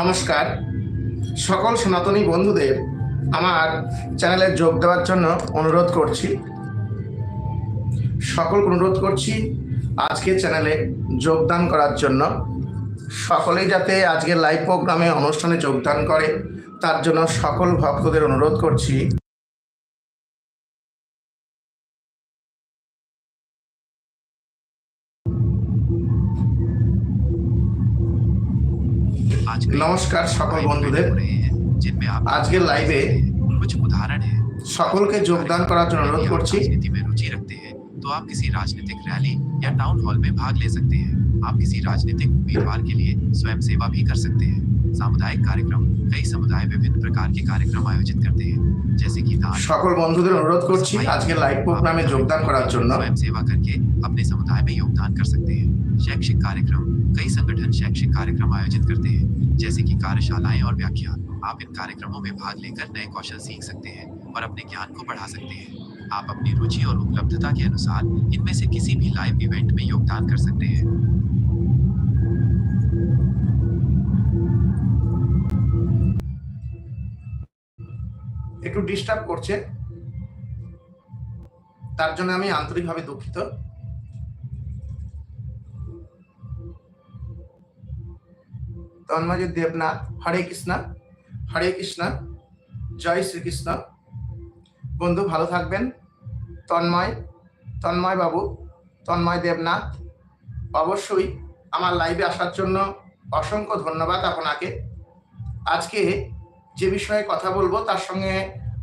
নমস্কার। সকল সনাতনী বন্ধুদের আমার চ্যানেলে যোগ দেওয়ার জন্য অনুরোধ করছি। সকল অনুরোধ করছি আজকে চ্যানেলে যোগদান করার জন্য। সকলেই যাতে আজকের লাইভ প্রোগ্রামে অনুষ্ঠানে যোগদান করে, তার জন্য সকল ভক্তদের অনুরোধ করছি। নমস্কার সকল বন্ধুদের हो रहे हैं जिनमें आप আজকের লাইভে कुछ उदाहरण है সকলকে যোগদান করার জন্য অনুরোধ यदि आप করছি राजनीति में रुचि रखते हैं तो आप किसी राजनीतिक रैली या टाउन हॉल में भाग ले सकते हैं आप किसी राजनीतिक उम्मीदवार के लिए स्वयं सेवा भी कर सकते हैं सामुदायिक कार्यक्रम कई समुदाय विभिन्न प्रकार के कार्यक्रम आयोजित करते हैं जैसे कि दान সকল বন্ধুদের অনুরোধ করছি আজকে লাইভ প্রোগ্রামে যোগদান করার জন্য स्वयं सेवा करके अपने समुदाय में योगदान कर सकते हैं शैक्षिक कार्यक्रम कई संगठन शैक्षिक कार्यक्रम आयोजित करते हैं जैसे कि कार्यशालाएं और व्याख्यान आप इन कार्यक्रमों में भाग लेकर नए कौशल सीख सकते हैं और अपने ज्ञान को बढ़ा सकते हैं आप अपनी रुचि और उपलब्धता के अनुसार इनमें से किसी भी लाइव इवेंट में योगदान कर सकते हैं একটু ডিস্টার্ব করছে তার জন্য আমি আন্তরিকভাবে দুঃখিত তন্ময় দেবনাথ, হরে কৃষ্ণ হরে কৃষ্ণ, জয় শ্রীকৃষ্ণ। বন্ধু, ভালো থাকবেন। তন্ময় তন্ময় বাবু, তন্ময় দেবনাথ, অবশ্যই আমার লাইভে আসার জন্য অসংখ্য ধন্যবাদ আপনাকে। আজকে যে বিষয়ে কথা বলব, তার সঙ্গে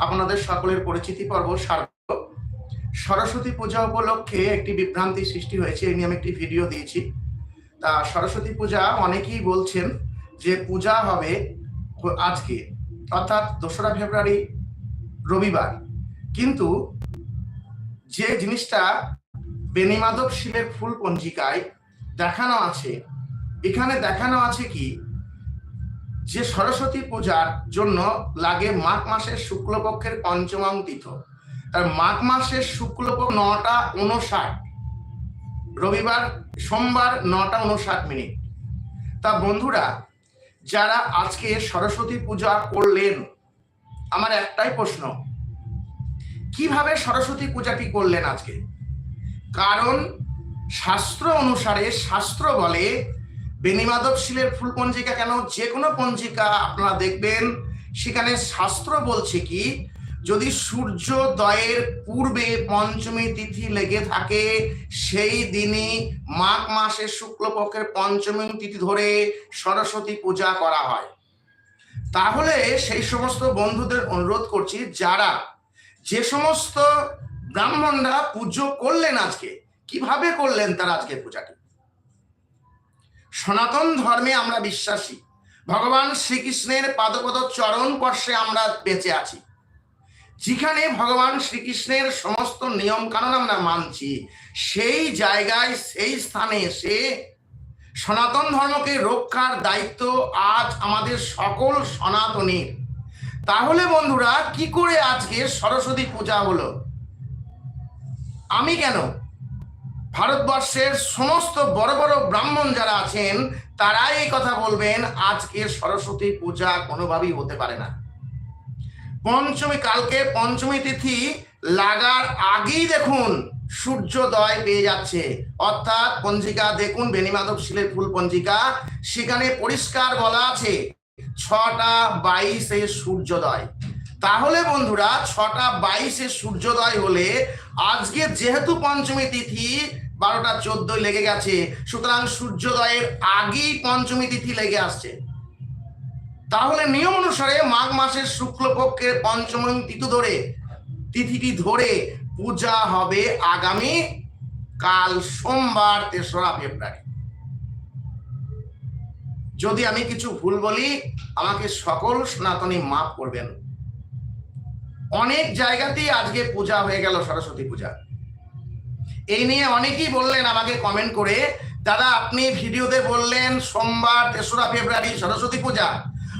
আপনাদের সকলের পরিচিতি পর্ব সারব। সরস্বতী পূজা উপলক্ষে একটি বিভ্রান্তি সৃষ্টি হয়েছে এই নিয়ে আমি একটি ভিডিও দিয়েছি। তা সরস্বতী পূজা অনেকেই বলছেন যে পূজা হবে আজকে, অর্থাৎ দোসরা ফেব্রুয়ারি রবিবার। কিন্তু যে জিনিসটা বেনিমাধব শিবের ফুল পঞ্জিকায় দেখানো আছে, এখানে দেখানো আছে কি, যে সরস্বতী পূজার জন্য লাগে মাঘ মাসের শুক্লপক্ষের পঞ্চমাং তীর্থ তার মাঘ মাসের শুক্লপক্ষ নটা উনষাট, রবিবার, সোমবার নটা উনষাট মিনিট। তা বন্ধুরা যারা আজকে সরস্বতী পূজা করলেন? আমার একটাই প্রশ্ন। কীভাবে সরস্বতী পূজাটি করলেন আজকে? কারণ শাস্ত্র অনুসারে শাস্ত্র বলে বেনিমাধব শিলের ফুল পঞ্জিকা কেন? যে কোনো পঞ্জিকা আপনারা দেখবেন, সেখানে শাস্ত্র বলছে কি যদি সূর্যোদয়ের পূর্বে পঞ্চমী তিথি লেগে থাকে, সেই দিনই মাঘ মাসের শুক্লপক্ষের পঞ্চমী তিথি ধরে সরস্বতী পূজা করা হয়। তাহলে সেই সমস্ত বন্ধুদের অনুরোধ করছি, যারা যে সমস্ত ব্রাহ্মণরা পুজো করলেন আজকে, কীভাবে করলেন তারা আজকে পূজাটি? সনাতন ধর্মে আমরা বিশ্বাসী। ভগবান শ্রীকৃষ্ণের পাদপদ চরণ স্পর্শে আমরা বেঁচে আছি। যেখানে ভগবান শ্রীকৃষ্ণের সমস্ত নিয়ম কানুন আমরা মানছি, সেই জায়গায়, সেই স্থানে এসে সনাতন ধর্মকে রক্ষার দায়িত্ব আজ আমাদের সকল সনাতনীর। তাহলে বন্ধুরা, কি করে আজকে সরস্বতী পূজা হলো? আমি কেন? ভারতবর্ষের সমস্ত বড় বড় ব্রাহ্মণ যারা আছেন, তারাই এই কথা বলবেন, আজকে সরস্বতী পূজা কোনোভাবেই হতে পারে না। পঞ্চমী, কালকে পঞ্চমী তিথি লাগার আগেই দেখুন সূর্যোদয় পেয়ে যাচ্ছে। অর্থাৎ পঞ্জিকা দেখুন বেনিমাধব শিলের ফুল পঞ্জিকা। সেখানে পরিষ্কার বলা আছে, ছটা বাইশে সূর্যোদয়। তাহলে বন্ধুরা, ছটা বাইশে সূর্যোদয় হলে আজকে যেহেতু পঞ্চমী তিথি, বারোটা চোদ্দই লেগে গেছে, সুতরাং সূর্যোদয়ের আগেই পঞ্চমী তিথি লেগে আসছে। তাহলে নিয়ম অনুসারে মাঘ মাসের শুক্লপক্ষের পঞ্চমী তিথি ধরে, তিথিটি ধরে পূজা হবে আগামী কাল সোমবার তেসরা ফেব্রুয়ারি। যদি আমি কিছু ভুল বলি, আমাকে সকল সনাতনী মাফ করবেন। অনেক জায়গাতেই আজকে পূজা হয়ে গেল সরস্বতী পূজা। এই নিয়ে অনেকেই বললেন আমাকে কমেন্ট করে, দাদা, আপনি ভিডিওতে বললেন সোমবার তেসরা ফেব্রুয়ারি সরস্বতী পূজা।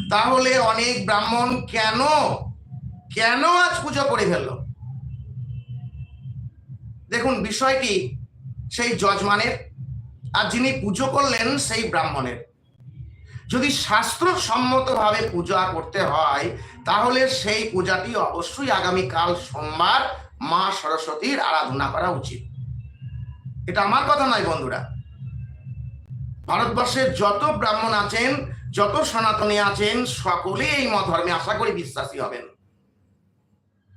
তাহলে অনেক ব্রাহ্মণ কেন কেন আজ পুজো করে ফেলল? দেখুন, বিষয়টি সেই যজমানের, আর যিনি পুজো করলেন সেই ব্রাহ্মণের। যদি শাস্ত্র শাস্ত্রসম্মতভাবে পূজা করতে হয়, তাহলে সেই পূজাটি অবশ্যই আগামীকাল সোমবার মা সরস্বতীর আরাধনা করা উচিত। এটা আমার কথা নয় বন্ধুরা। ভারতবর্ষের যত ব্রাহ্মণ আছেন যত সনাতনী আছেন সকলে এই মত ধর্মে আশা করি বিশ্বাসী হবেন।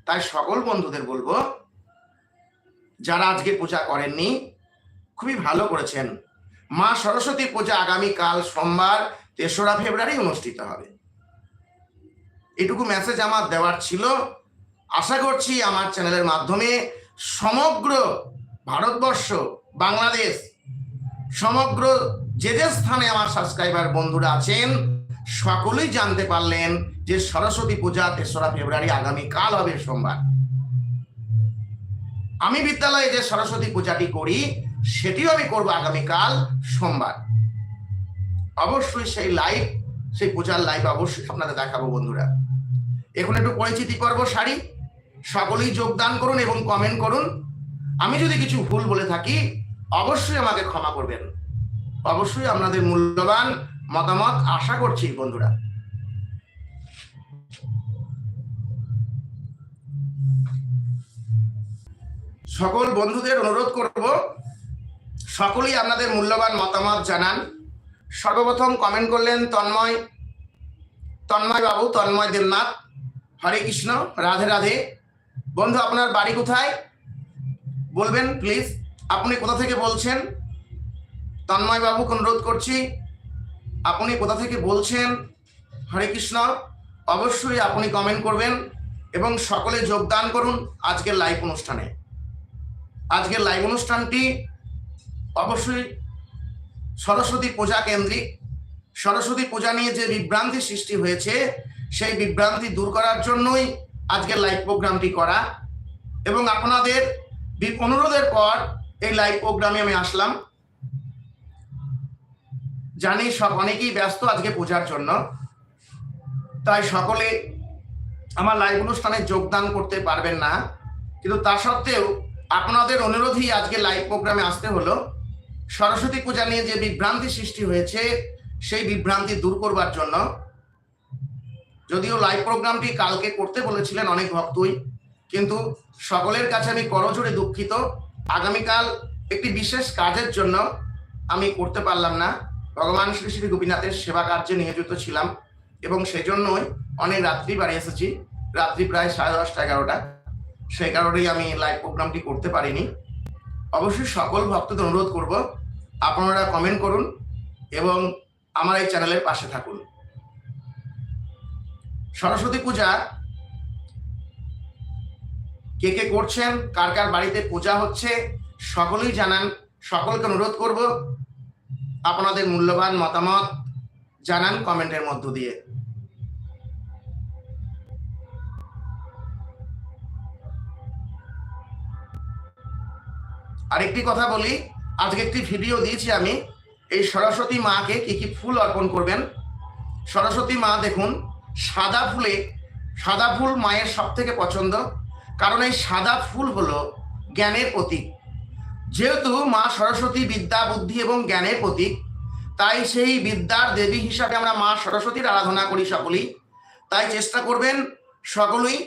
তাই সকল বন্ধুদের বলব, যারা আজকে পূজা করেননি, খুবই ভালো করেছেন। মা সরস্বতী পূজা আগামীকাল সোমবার, তেসরা ফেব্রুয়ারি অনুষ্ঠিত হবে। এটুকু মেসেজ আমার দেওয়ার ছিল। আশা করছি আমার চ্যানেলের মাধ্যমে সমগ্র ভারতবর্ষ, বাংলাদেশ সমগ্র যে যে স্থানে আমার সাবস্ক্রাইবার বন্ধুরা আছেন, সকলেই জানতে পারলেন যে সরস্বতী পূজা তেসরা ফেব্রুয়ারি আগামীকাল হবে সোমবার। আমি বিদ্যালয়ে যে সরস্বতী পূজাটি করি, সেটিও আমি করব আগামীকাল সোমবার। অবশ্যই সেই লাইভ সেই পূজার লাইভ অবশ্যই আপনাদের দেখাবো বন্ধুরা। এখন একটু পরিচিতি পর্ব শাড়ি সকলেই যোগদান করুন এবং কমেন্ট করুন। আমি যদি কিছু ভুল বলে থাকি অবশ্যই আমাকে ক্ষমা করবেন। অবশ্যই আপনাদের মূল্যবান মতামত আশা করছি, বন্ধুরা। সকল বন্ধুদের অনুরোধ করব, সকলেই আপনাদের মূল্যবান মতামত জানান। সর্বপ্রথম কমেন্ট করলেন তন্ময় তন্ময় বাবু, তন্ময় দেবনাথ। হরে কৃষ্ণ, রাধে রাধে। বন্ধু, আপনার বাড়ি কোথায়? বলবেন প্লিজ আপনি কোথা থেকে বলছেন? তন্ময় বাবুকে অনুরোধ করছি। আপনি কোথা থেকে বলছেন? হরে কৃষ্ণ, অবশ্যই আপনি কমেন্ট করবেন এবং সকলে যোগদান করুন আজকের লাইভ অনুষ্ঠানে। আজকের লাইভ অনুষ্ঠানটি অবশ্যই সরস্বতী পূজা কেন্দ্রিক। সরস্বতী পূজা নিয়ে যে বিভ্রান্তি সৃষ্টি হয়েছে, সেই বিভ্রান্তি দূর করার জন্যই আজকের লাইভ প্রোগ্রামটি করা। এবং আপনাদের অনুরোধের পর এই লাইভ প্রোগ্রামে আমি আসলাম। জানি সব অনেকেই ব্যস্ত আজকে পূজার জন্য। তাই সকলে আমার লাইভ অনুষ্ঠানে যোগদান করতে পারবেন না। কিন্তু তা সত্ত্বেও আপনাদের অনুরোধেই আজকে লাইভ প্রোগ্রামে আসতে হলো। সরস্বতী পূজা নিয়ে যে বিভ্রান্তি সৃষ্টি হয়েছে, সেই বিভ্রান্তি দূর করবার জন্য। যদিও লাইভ প্রোগ্রামটি কালকে করতে বলেছিলেন অনেক ভক্তই, কিন্তু সকলের কাছে আমি করজোরে দুঃখিত। আগামীকাল একটি বিশেষ কাজের জন্য আমি করতে পারলাম না। ভগবান শ্রী শ্রী গোপীনাথের সেবা কার্যে নিয়োজিত ছিলাম এবং সেজন্যই অনেক রাত্রি বাড়ি এসেছি। রাত্রি প্রায় সাড়ে দশটা, এগারোটা। সেই কারণেই আমি লাইভ প্রোগ্রামটি করতে পারিনি। অবশ্যই সকল ভক্তদের অনুরোধ করব, আপনারা কমেন্ট করুন এবং আমার এই চ্যানেলের পাশে থাকুন। সরস্বতী পূজা কে কে করছেন, কার কার বাড়িতে পূজা হচ্ছে, সকলেই জানান, সকলকে অনুরোধ করব আপনাদের মূল্যবান মতামত জানান কমেন্টের মধ্য দিয়ে। আরেকটি কথা বলি, আজকে একটি ভিডিও দিয়েছি আমি, এই সরস্বতী মাকে কি কি ফুল অর্পণ করবেন? সরস্বতী মা দেখুন, সাদা ফুলে, সাদা ফুল মায়ের সব থেকে পছন্দ। কারণ এই সাদা ফুল হলো জ্ঞানের প্রতীক। যেহেতু মা সরস্বতী বিদ্যা, বুদ্ধি এবং জ্ঞানের প্রতীক, তাই সেই বিদ্যার দেবী হিসাবে আমরা মা সরস্বতীর আরাধনা করি সকলেই। তাই চেষ্টা করবেন সকলেই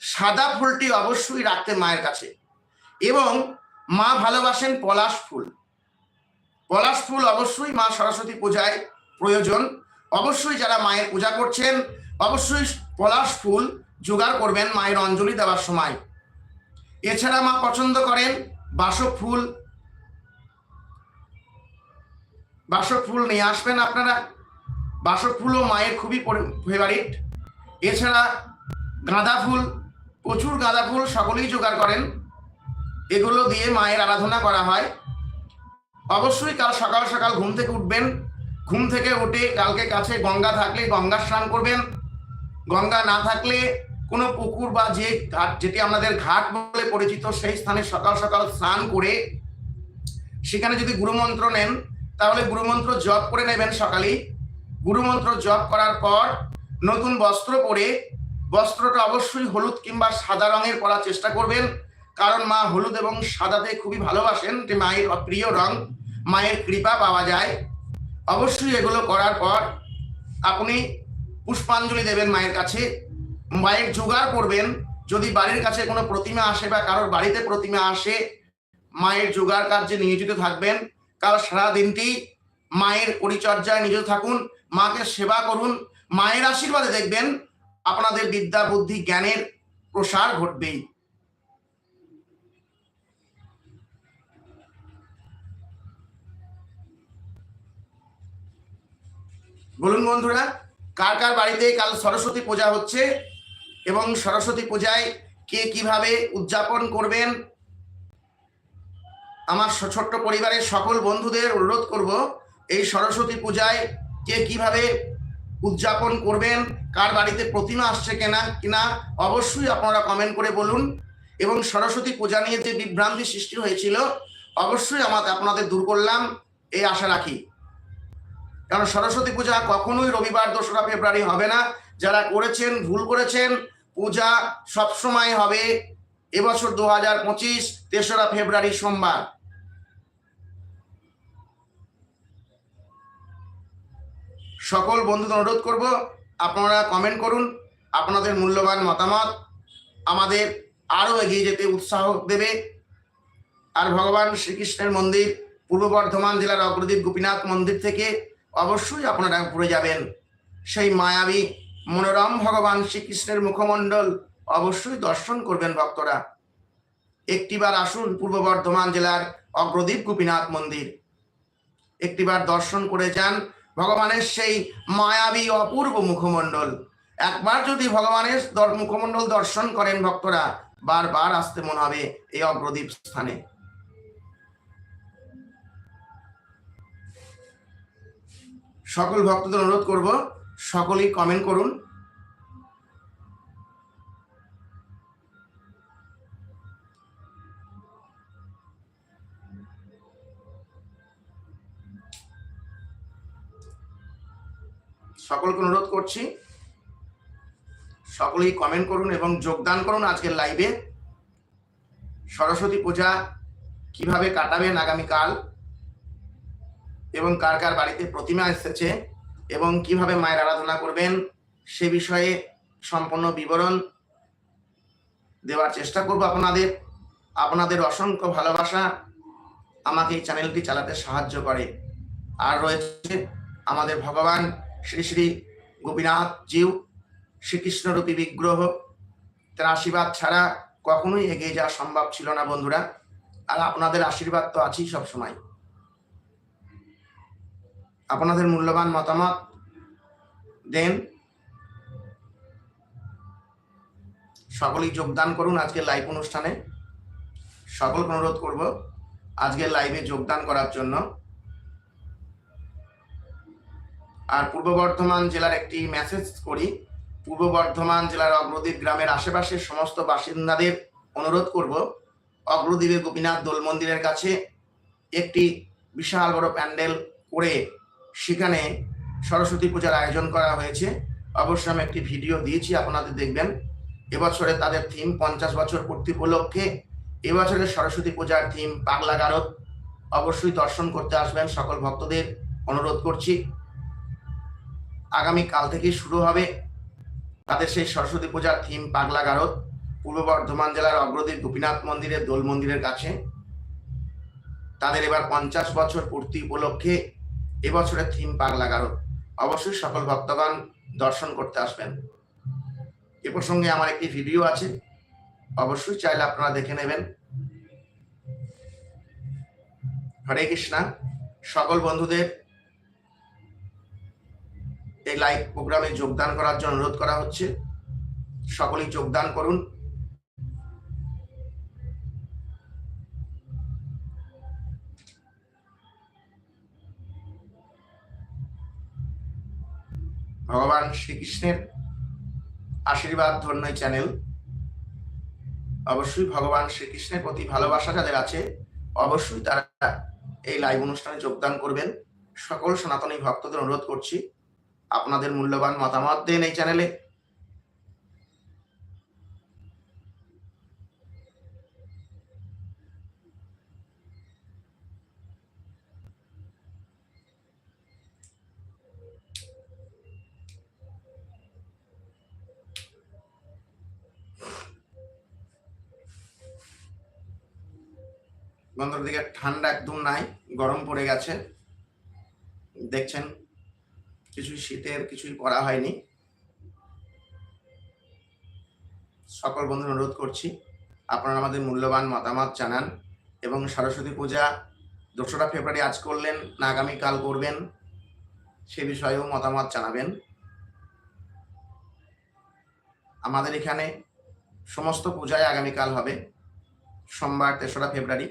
সাদা ফুলটি অবশ্যই রাখতে মায়ের কাছে। এবং মা ভালোবাসেন পলাশ ফুল। পলাশ ফুল অবশ্যই মা সরস্বতী পূজায় প্রয়োজন। অবশ্যই যারা মায়ের পূজা করছেন, অবশ্যই পলাশ ফুল জোগাড় করবেন মায়ের অঞ্জলি দেওয়ার সময়। এছাড়া মা পছন্দ করেন বাসক ফুল। বাসক ফুল নিয়ে আসবেন আপনারা। বাসক ফুলও মায়ের খুবই ফেভারিট এছাড়া গাঁদা ফুল, প্রচুর গাঁদা ফুল সকলেই জোগাড় করেন। এগুলো দিয়ে মায়ের আরাধনা করা হয়। অবশ্যই কাল সকাল সকাল ঘুম থেকে উঠবেন। ঘুম থেকে উঠে কালকে কাছে গঙ্গা থাকলে গঙ্গা স্নান করবেন। গঙ্গা না থাকলে কোনো পুকুর বা যে ঘাট, যেটি আমাদের ঘাট বলে পরিচিত, সেই স্থানে সকাল সকাল স্নান করে সেখানে যদি গুরুমন্ত্র নেন, তাহলে গুরুমন্ত্র জপ করে নেবেন সকালেই গুরুমন্ত্র জপ করার পর নতুন বস্ত্র পরে, বস্ত্রটা অবশ্যই হলুদ কিংবা সাদা রঙের পরার চেষ্টা করবেন, কারণ মা হলুদ এবং সাদাতে খুবই ভালোবাসেন, যে মায়ের প্রিয় রং, মায়ের কৃপা পাওয়া যায়। অবশ্যই এগুলো করার পর আপনি পুষ্পাঞ্জলি দেবেন মায়ের কাছে। মায়ের জোগাড় করবেন, যদি বাড়ির কাছে কোনো প্রতিমা আসে বা কারোর বাড়িতে প্রতিমা আসে, মায়ের জোগাড় কার্যে নিয়োজিত থাকবেন। কাল সারা দিনটি মায়ের পরিচর্যায় নিয়োজিত থাকুন, মাকে সেবা করুন, মায়ের আশীর্বাদে দেখবেন আপনাদের বিদ্যা, বুদ্ধি, জ্ঞানের প্রসার ঘটবেই। বলুন বন্ধুরা, কার কার বাড়িতে কাল সরস্বতী পূজা হচ্ছে? এবং সরস্বতী পূজায় কে কীভাবে উদযাপন করবেন, আমার ছোট্ট পরিবারের সকল বন্ধুদের অনুরোধ করব, এই সরস্বতী পূজায় কে কীভাবে উদযাপন করবেন, কার বাড়িতে প্রতিমা আসছে কেনা, কিনা, অবশ্যই আপনারা কমেন্ট করে বলুন। এবং সরস্বতী পূজা নিয়ে যে বিভ্রান্তি সৃষ্টি হয়েছিল, অবশ্যই আমাদের আপনাদের দূর করলাম এই আশা রাখি। কারণ সরস্বতী পূজা কখনোই রবিবার, দোসরা ফেব্রুয়ারি হবে না। যারা করেছেন, ভুল করেছেন পূজা সবসময় হবে এবছর দু হাজার পঁচিশ, তেসরা ফেব্রুয়ারি সোমবার। সকল বন্ধুদের অনুরোধ করব, আপনারা কমেন্ট করুন, আপনাদের মূল্যবান মতামত আমাদের আরও এগিয়ে যেতে উৎসাহ দেবে। আর ভগবান শ্রীকৃষ্ণের মন্দির পূর্ব বর্ধমান জেলার অগ্রদীপ গোপীনাথ মন্দির থেকে অবশ্যই আপনারা ঘুরে যাবেন। সেই মায়াবী মনোরম ভগবান শ্রীকৃষ্ণের মুখমণ্ডল অবশ্যই দর্শন করবেন ভক্তরা। একটিবার আসুন পূর্ব বর্ধমান জেলার অগ্রদীপ গোপীনাথ মন্দির। একটিবার দর্শন করে যান ভগবানের সেই মায়াবী অপূর্ব মুখমণ্ডল। একবার যদি ভগবানের মুখমণ্ডল দর্শন করেন ভক্তরা, বারবার আসতে মনে হবে এই অগ্রদীপ স্থানে। সকল ভক্তদের অনুরোধ করব সকলেই কমেন্ট করুন। সকলকে অনুরোধ করছি, সকলেই কমেন্ট করুন এবং যোগদান করুন আজকের লাইভে সরস্বতী পূজা কীভাবে কাটাবেন আগামীকাল এবং কার কার বাড়িতে প্রতিমা এসেছে এবং কীভাবে মায়ের আরাধনা করবেন সে বিষয়ে সম্পূর্ণ বিবরণ দেওয়ার চেষ্টা করব আপনাদের। আপনাদের অসংখ্য ভালোবাসা আমাকে এই চ্যানেলটি চালাতে সাহায্য করে। আর রয়েছে আমাদের ভগবান শ্রী শ্রী গোপীনাথ জিউ শ্রীকৃষ্ণরূপী বিগ্রহ। তার আশীর্বাদ ছাড়া কখনোই এগিয়ে যাওয়া সম্ভব ছিল না বন্ধুরা। আর আপনাদের আশীর্বাদ তো আছেই সবসময়। আপনাদের মূল্যবান মতামত দেন। সকলেই যোগদান করুন আজকের লাইভ অনুষ্ঠানে। সকলকে অনুরোধ করব আজকের লাইভে যোগদান করার জন্য। আর পূর্ব বর্ধমান জেলার একটি মেসেজ করি। পূর্ব বর্ধমান জেলার অগ্রদ্বীপ গ্রামের আশেপাশের সমস্ত বাসিন্দাদের অনুরোধ করব অগ্রদ্বীপে গোপীনাথ দোল মন্দিরের কাছে একটি বিশাল বড় প্যান্ডেল করে সেখানে সরস্বতী পূজার আয়োজন করা হয়েছে। অবশ্য আমি একটি ভিডিও দিয়েছি, আপনাদের দেখবেন। এবছরে তাদের থিম পঞ্চাশ বছর পূর্তি উপলক্ষে এবছরের সরস্বতী পূজার থিম পাগলা গারদ। অবশ্যই দর্শন করতে আসবেন, সকল ভক্তদের অনুরোধ করছি। আগামী কাল থেকেই শুরু হবে তাদের সেই সরস্বতী পূজার থিম পাগলা গারদ। পূর্ব বর্ধমান জেলার অগ্রদীপ গোপীনাথ মন্দিরের দোল মন্দিরের কাছে। তাদের এবার পঞ্চাশ বছর পূর্তি উপলক্ষে এবছরের থিম পাগলা গারদ। অবশ্যই সকল ভক্তগণ দর্শন করতে আসবেন। এ প্রসঙ্গে আমার একটি ভিডিও আছে। অবশ্যই চাইলে আপনারা দেখে নেবেন। হরে কৃষ্ণা। সকল বন্ধুদের এই লাইভ প্রোগ্রামে যোগদান করার জন্য অনুরোধ করা হচ্ছে। সকলেই যোগদান করুন। ভগবান শ্রীকৃষ্ণের আশীর্বাদ ধন্য চ্যানেল অবশ্যই ভগবান শ্রীকৃষ্ণের প্রতি ভালোবাসা যাদের আছে, অবশ্যই তারা এই লাইভ অনুষ্ঠানে যোগদান করবেন। সকল সনাতনী ভক্তদের অনুরোধ করছি, আপনাদের মূল্যবান মতামত দেন এই চ্যানেলে বন্ধুর দিকে ঠান্ডা একদম নাই, গরম পড়ে গেছে। দেখছেন, কিছুই শীতের কিছুই করা হয়নি। সকল বন্ধু অনুরোধ করছি, আপনারা আমাদের মূল্যবান মতামত জানান এবং সরস্বতী পূজা দোসরা ফেব্রুয়ারি আজ করলেন না আগামীকাল করবেন, সে বিষয়েও মতামত জানাবেন। আমাদের এখানে সমস্ত পূজায় আগামীকাল হবে, সোমবার, তেসরা ফেব্রুয়ারি।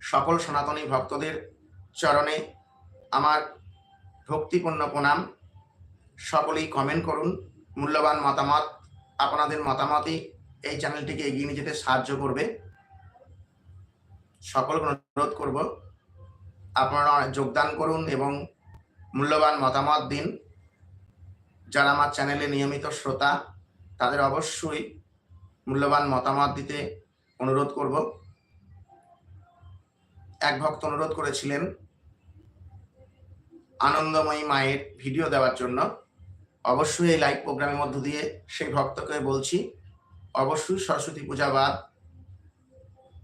সকল সনাতনী ভক্তদের চরণে আমার ভক্তিপূর্ণ প্রণাম। সকলেই কমেন্ট করুন, মূল্যবান মতামত, আপনাদের মতামতই এই চ্যানেলটিকে এগিয়ে নিয়ে যেতে সাহায্য করবে। সকলকে অনুরোধ করব, আপনারা যোগদান করুন এবং মূল্যবান মতামত দিন। যারা আমার চ্যানেলে নিয়মিত শ্রোতা, তাদের অবশ্যই মূল্যবান মতামত দিতে অনুরোধ করব। এক ভক্ত অনুরোধ করেছিলেন আনন্দময়ী মায়ের ভিডিও দেওয়ার জন্য। অবশ্যই এই লাইভ প্রোগ্রামের মধ্য দিয়ে সেই ভক্তকে বলছি, অবশ্যই সরস্বতী পূজা বাদ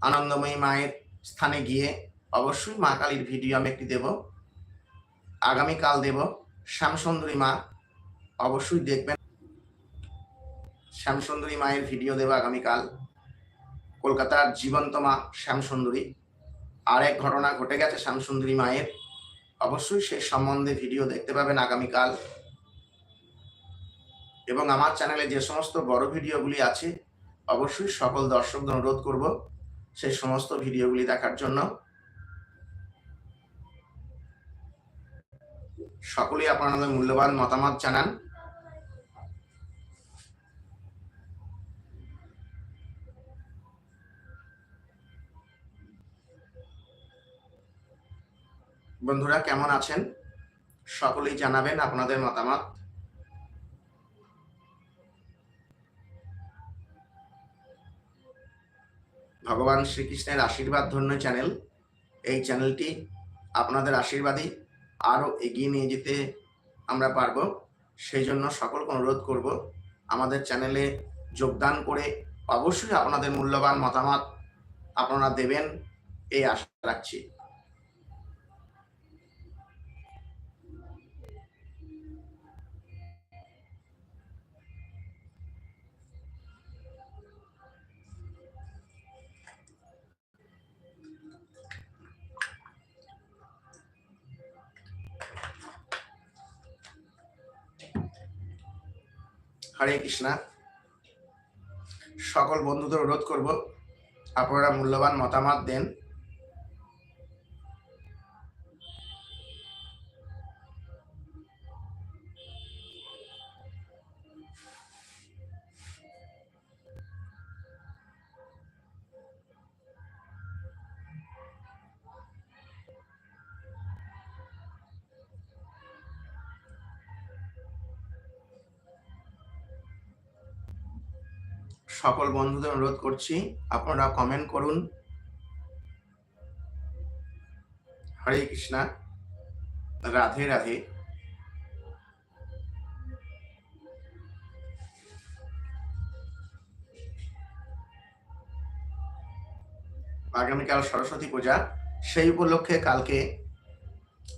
আনন্দময়ী মায়ের স্থানে গিয়ে অবশ্যই মা কালীর ভিডিও আমি একটি দেব। আগামীকাল দেব শ্যামসুন্দরী মা, অবশ্যই দেখবেন। শ্যামসুন্দরী মায়ের ভিডিও দেব আগামীকাল। কলকাতার জীবন্ত মা শ্যামসুন্দরী। আর এক ঘটনা ঘটে গেছে শ্যামসুন্দরী মায়ের। অবশ্যই সে সম্বন্ধে ভিডিও দেখতে পাবেন আগামীকাল। এবং আমার চ্যানেলে যে সমস্ত বড় ভিডিওগুলি আছে, অবশ্যই সকল দর্শকদের অনুরোধ করব সেই সমস্ত ভিডিওগুলি দেখার জন্য। সকলেই আপনাদের মূল্যবান মতামত জানান। বন্ধুরা কেমন আছেন? সকলেই জানাবেন আপনাদের মতামত। ভগবান শ্রীকৃষ্ণের আশীর্বাদ ধন্য চ্যানেল। এই চ্যানেলটি আপনাদের আশীর্বাদই আরও এগিয়ে নিয়ে যেতে আমরা পারব। সেই জন্য সকলকে অনুরোধ করব, আমাদের চ্যানেলে যোগদান করে অবশ্যই আপনাদের মূল্যবান মতামত আপনারা দেবেন, এই আশা রাখছি। হরে কৃষ্ণা। সকল বন্ধুদের অনুরোধ করব আপনারা মূল্যবান মতামত দেন। সকল বন্ধুদের অনুরোধ করছি, আপনারা কমেন্ট করুন। হরে কৃষ্ণা, রাধে রাধে। আগামীকাল সরস্বতী পূজা, সেই উপলক্ষে কালকে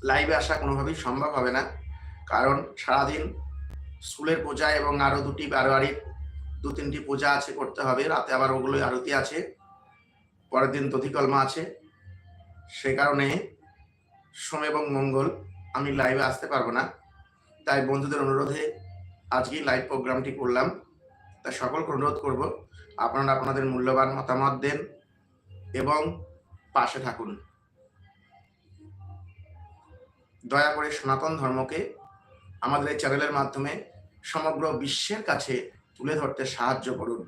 লাইভে আসা কোনোভাবেই সম্ভব হবে না, কারণ সারাদিন স্কুলের পূজা এবং আরও দুটি বারোয়ারির দু তিনটি পূজা আছে, করতে হবে। রাতে আবার ওগুলো আরতি আছে। পরের দিন দধিকলমা আছে। সে কারণে সোম এবং মঙ্গল আমি লাইভে আসতে পারব না। তাই বন্ধুদের অনুরোধে আজকেই লাইভ প্রোগ্রামটি করলাম। তাই সকলকে অনুরোধ করব, আপনারা আপনাদের মূল্যবান মতামত দেন এবং পাশে থাকুন। দয়া করে সনাতন ধর্মকে আমাদের এই চ্যানেলের মাধ্যমে সমগ্র বিশ্বের কাছে তুলে ধরতে সাহায্য করুন।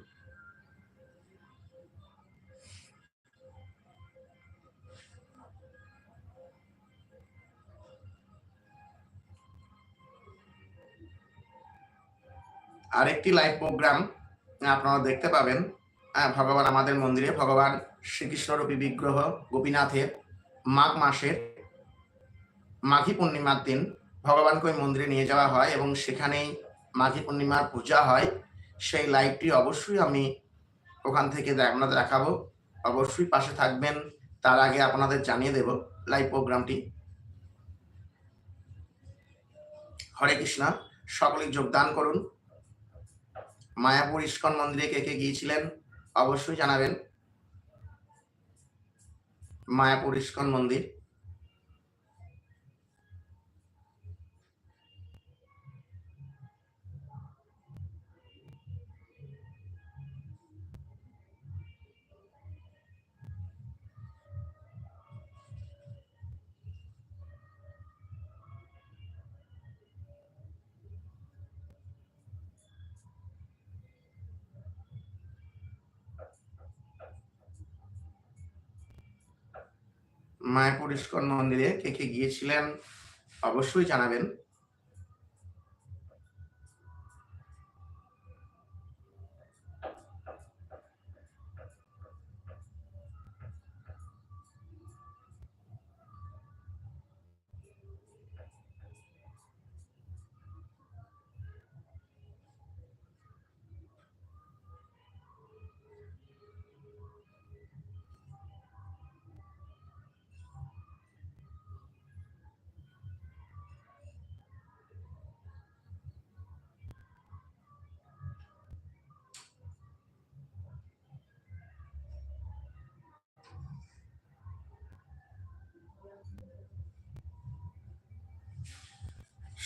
আরেকটি লাইভ প্রোগ্রাম আপনারা দেখতে পাবেন। ভগবান আমাদের মন্দিরে, ভগবান শ্রীকৃষ্ণরূপী বিগ্রহ গোপীনাথের মাঘ মাসের মাঘী পূর্ণিমার দিন ভগবানকে ওই মন্দিরে নিয়ে যাওয়া হয় এবং সেখানেই মাঘী পূর্ণিমার পূজা হয়। সেই লাইভটি অবশ্যই আমি ওখান থেকে আপনাদের দেখাবো। অবশ্যই পাশে থাকবেন। তার আগে আপনাদের জানিয়ে দেব লাইভ প্রোগ্রামটি হরে কৃষ্ণা, সকলে যোগদান করুন। মায়াপুর ইস্কন মন্দিরে কে কে গিয়েছিলেন অবশ্যই জানাবেন। মায়াপুর ইস্কন মন্দির। মায়াপুর ইস্কন মন্দিরে কে কে গিয়েছিলেন অবশ্যই জানাবেন।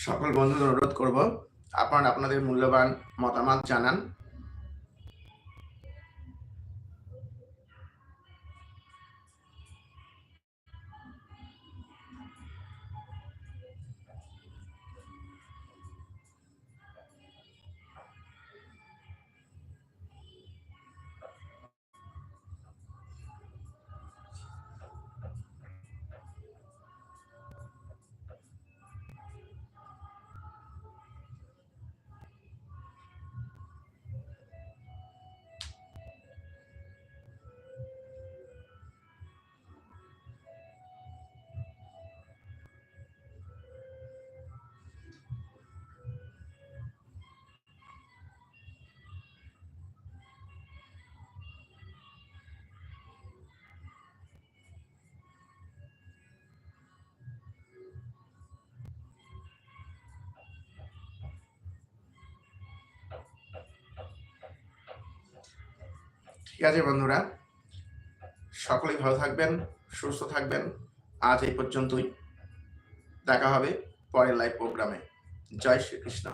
সকল বন্ধুদের অনুরোধ করব আপনারা আপনাদের মূল্যবান মতামত জানান। আছে বন্ধুরা, সকলেই ভালো থাকবেন, সুস্থ থাকবেন। আজ এই পর্যন্তই। দেখা হবে পরের লাইভ প্রোগ্রামে জয় শ্রীকৃষ্ণ।